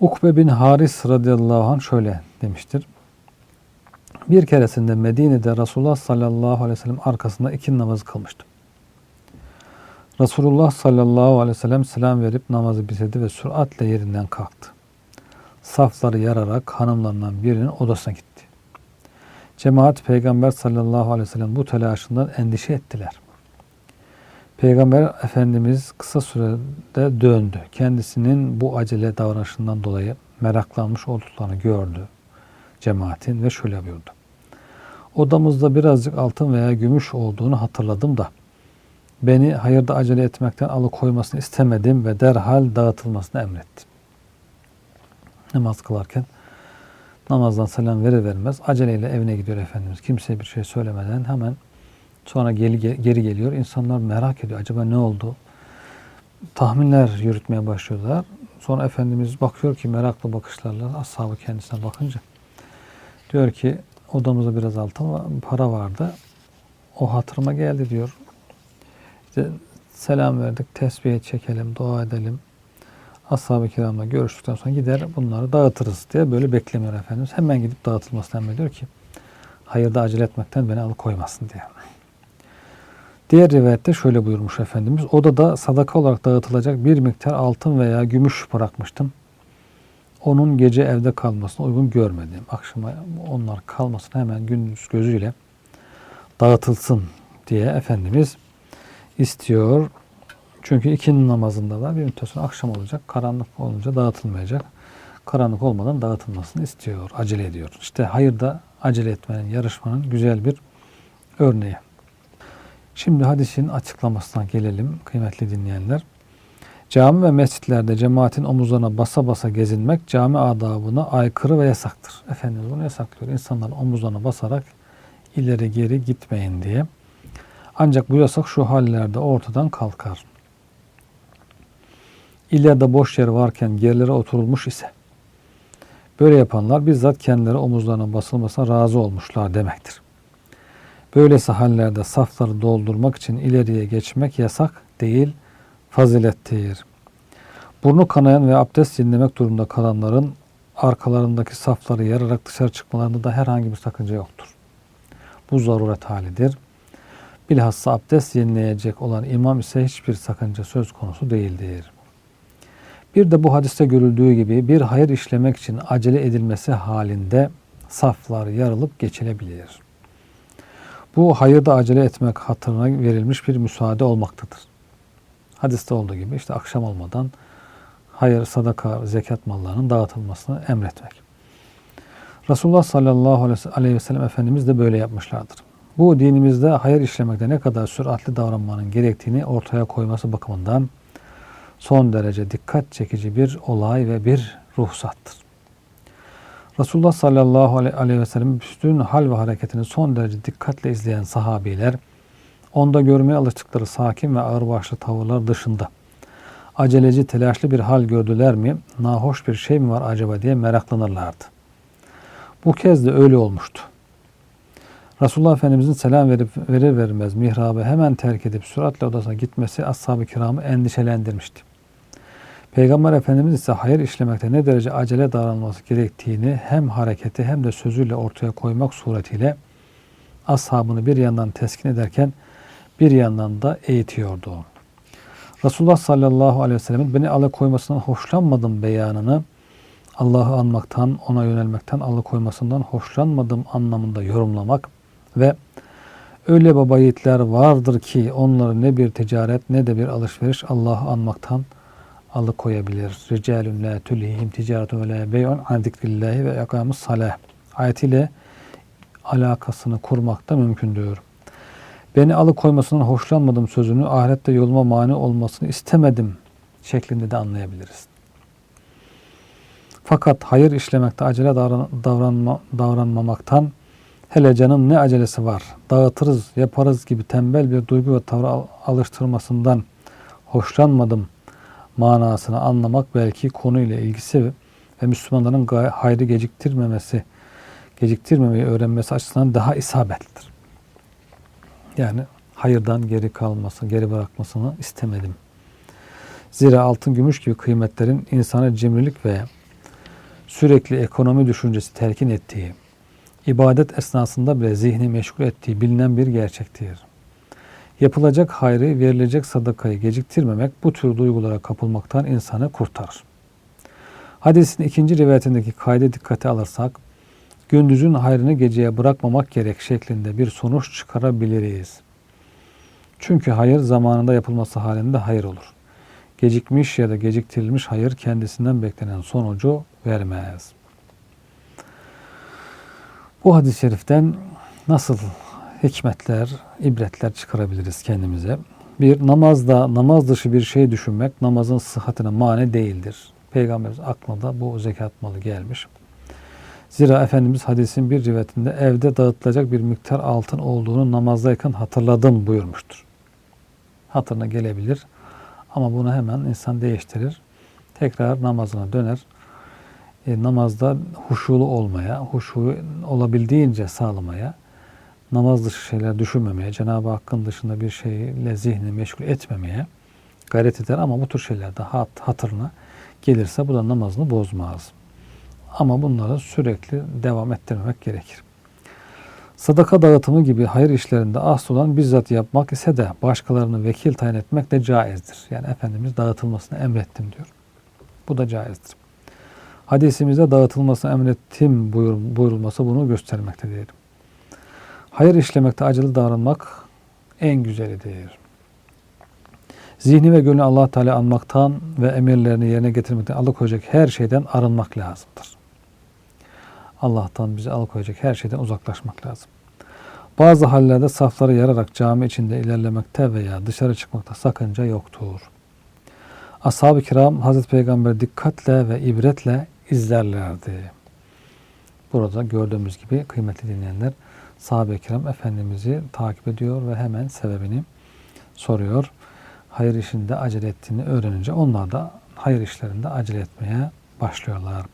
Ukbe bin Haris radıyallahu anh şöyle demiştir. Bir keresinde Medine'de Resulullah sallallahu aleyhi ve sellem arkasında iki namaz kılmıştım. Resulullah sallallahu aleyhi ve sellem selam verip namazı bitirdi ve süratle yerinden kalktı. Safları yararak hanımlarından birinin odasına gitti. Cemaat Peygamber sallallahu aleyhi ve sellem bu telaşından endişe ettiler. Peygamber Efendimiz kısa sürede döndü. Kendisinin bu acele davranışından dolayı meraklanmış olduklarını gördü cemaatin ve şöyle buyurdu. Odamızda birazcık altın veya gümüş olduğunu hatırladım da beni hayırda acele etmekten alıkoymasını istemedim ve derhal dağıtılmasını emrettim. Namaz kılarken namazdan selam verir vermez aceleyle evine gidiyor Efendimiz. Kimseye bir şey söylemeden hemen sonra geri, geri geliyor. İnsanlar merak ediyor. Acaba ne oldu? Tahminler yürütmeye başlıyorlar. Sonra Efendimiz bakıyor ki meraklı bakışlarla ashabı kendisine bakınca diyor ki odamızda biraz altın para vardı. O hatırıma geldi diyor. İşte selam verdik, tesbih çekelim, dua edelim. Ashab-ı kiramla görüştükten sonra gider bunları dağıtırız diye böyle beklemiyor Efendimiz. Hemen gidip dağıtılmasını emrediyor ki hayırda acele etmekten beni alıkoymasın diye. Diğer rivayette şöyle buyurmuş Efendimiz. Odada sadaka olarak dağıtılacak bir miktar altın veya gümüş bırakmıştım. Onun gece evde kalmasına uygun görmedim. Akşama onlar kalmasın hemen gündüz gözüyle dağıtılsın diye Efendimiz istiyor. Çünkü ikinin namazında da bir müddet sonra akşam olacak. Karanlık olunca dağıtılmayacak. Karanlık olmadan dağıtılmasını istiyor, acele ediyor. İşte hayırda acele etmenin, yarışmanın güzel bir örneği. Şimdi hadisin açıklamasına gelelim kıymetli dinleyenler. Cami ve mescitlerde cemaatin omuzlarına basa basa gezinmek cami adabına aykırı ve yasaktır. Efendimiz bunu yasaklıyor. İnsanların omuzlarına basarak ileri geri gitmeyin diye. Ancak bu yasak şu hallerde ortadan kalkar. İleride boş yer varken gerilere oturulmuş ise böyle yapanlar bizzat kendileri omuzlarına basılmasına razı olmuşlar demektir. Böylesi hallerde safları doldurmak için ileriye geçmek yasak değil, fazilettir. Burnu kanayan ve abdest dinlemek durumunda kalanların arkalarındaki safları yararak dışarı çıkmalarında da herhangi bir sakınca yoktur. Bu zaruret halidir. Bilhassa abdest yenileyecek olan imam ise hiçbir sakınca söz konusu değildir. Bir de bu hadiste görüldüğü gibi bir hayır işlemek için acele edilmesi halinde saflar yarılıp geçilebilir. Bu hayırda acele etmek hatırına verilmiş bir müsaade olmaktadır. Hadiste olduğu gibi işte akşam olmadan hayır, sadaka, zekat mallarının dağıtılmasını emretmek. Resulullah sallallahu aleyhi ve sellem Efendimiz de böyle yapmışlardır. Bu dinimizde hayır işlemekte ne kadar süratli davranmanın gerektiğini ortaya koyması bakımından son derece dikkat çekici bir olay ve bir ruhsattır. Resulullah sallallahu aleyhi ve sellem bütün hal ve hareketini son derece dikkatle izleyen sahabiler onda görmeye alıştıkları sakin ve ağırbaşlı tavırlar dışında aceleci, telaşlı bir hal gördüler mi, nahoş bir şey mi var acaba diye meraklanırlardı. Bu kez de öyle olmuştu. Resulullah Efendimizin selam verip verir vermez mihrabı hemen terk edip süratle odasına gitmesi ashab-ı kiramı endişelendirmişti. Peygamber Efendimiz ise hayır işlemekte ne derece acele davranılması gerektiğini hem hareketi hem de sözüyle ortaya koymak suretiyle ashabını bir yandan teskin ederken bir yandan da eğitiyordu. Resulullah sallallahu aleyhi ve sellem'in beni alıkoymasından hoşlanmadım beyanını Allah'ı anmaktan, ona yönelmekten alıkoymasından hoşlanmadım anlamında yorumlamak ve öyle baba yiğitler vardır ki onları ne bir ticaret ne de bir alışveriş Allah'ı anmaktan alıkoyabilir. Ricalun la tulihim ticaretun ve la bey'un an zikrillahi ve ikamus salah. Ayetiyle alakasını kurmakta mümkündür. Beni alıkoymasından hoşlanmadım sözünü ahirette yoluma mani olmasını istemedim şeklinde de anlayabiliriz. Fakat hayır işlemekte acele davran, davranma, davranmamaktan hele canın ne acelesi var, dağıtırız, yaparız gibi tembel bir duygu ve tavır alıştırmasından hoşlanmadım manasını anlamak belki konuyla ilgisi ve Müslümanların hayrı geciktirmemesi, geciktirmemeyi öğrenmesi açısından daha isabetlidir. Yani hayırdan geri kalması, geri bırakmasını istemedim. Zira altın, gümüş gibi kıymetlerin insana cimrilik ve sürekli ekonomi düşüncesi telkin ettiği, ibadet esnasında bile zihni meşgul ettiği bilinen bir gerçektir. Yapılacak hayrı, verilecek sadakayı geciktirmemek bu tür duygulara kapılmaktan insanı kurtarır. Hadisin ikinci rivayetindeki kayda dikkate alırsak, gündüzün hayrını geceye bırakmamak gerek şeklinde bir sonuç çıkarabiliriz. Çünkü hayır zamanında yapılması halinde hayır olur. Gecikmiş ya da geciktirilmiş hayır kendisinden beklenen sonucu vermez. Bu hadis-i şeriften nasıl hikmetler, ibretler çıkarabiliriz kendimize? Bir, namazda, namaz dışı bir şey düşünmek namazın sıhhatine mani değildir. Peygamberimiz aklına bu zekat malı gelmiş. Zira Efendimiz hadisin bir rivayetinde evde dağıtılacak bir miktar altın olduğunu namazdayken hatırladım buyurmuştur. Hatırına gelebilir ama bunu hemen insan değiştirir. Tekrar namazına döner. E, namazda huşulu olmaya, huşu olabildiğince sağlamaya, namaz dışı şeyler düşünmemeye, Cenab-ı Hakk'ın dışında bir şeyle zihnini meşgul etmemeye gayret eder ama bu tür şeylerde hat, hatırına gelirse bu da namazını bozmaz. Ama bunları sürekli devam ettirmemek gerekir. Sadaka dağıtımı gibi hayır işlerinde asıl olan bizzat yapmak ise de başkalarını vekil tayin etmek de caizdir. Yani Efendimiz dağıtılmasını emrettim diyor. Bu da caizdir. Hadisimizde dağıtılmasını emrettim buyur, buyurulması bunu göstermektedir. Hayır işlemekte acılı davranmak en güzelidir. Zihni ve gönlü allah Teala anmaktan ve emirlerini yerine getirmekten alıkoyacak her şeyden arınmak lazımdır. Allah'tan bizi alıkoyacak her şeyden uzaklaşmak lazım. Bazı hallerde safları yararak cami içinde ilerlemekte veya dışarı çıkmakta sakınca yoktur. Ashab-ı kiram Hazreti Peygamber dikkatle ve ibretle izlerlerdi. Burada gördüğümüz gibi kıymetli dinleyenler sahabe-i kiram Efendimiz'i takip ediyor ve hemen sebebini soruyor. Hayır işinde acele ettiğini öğrenince onlar da hayır işlerinde acele etmeye başlıyorlar.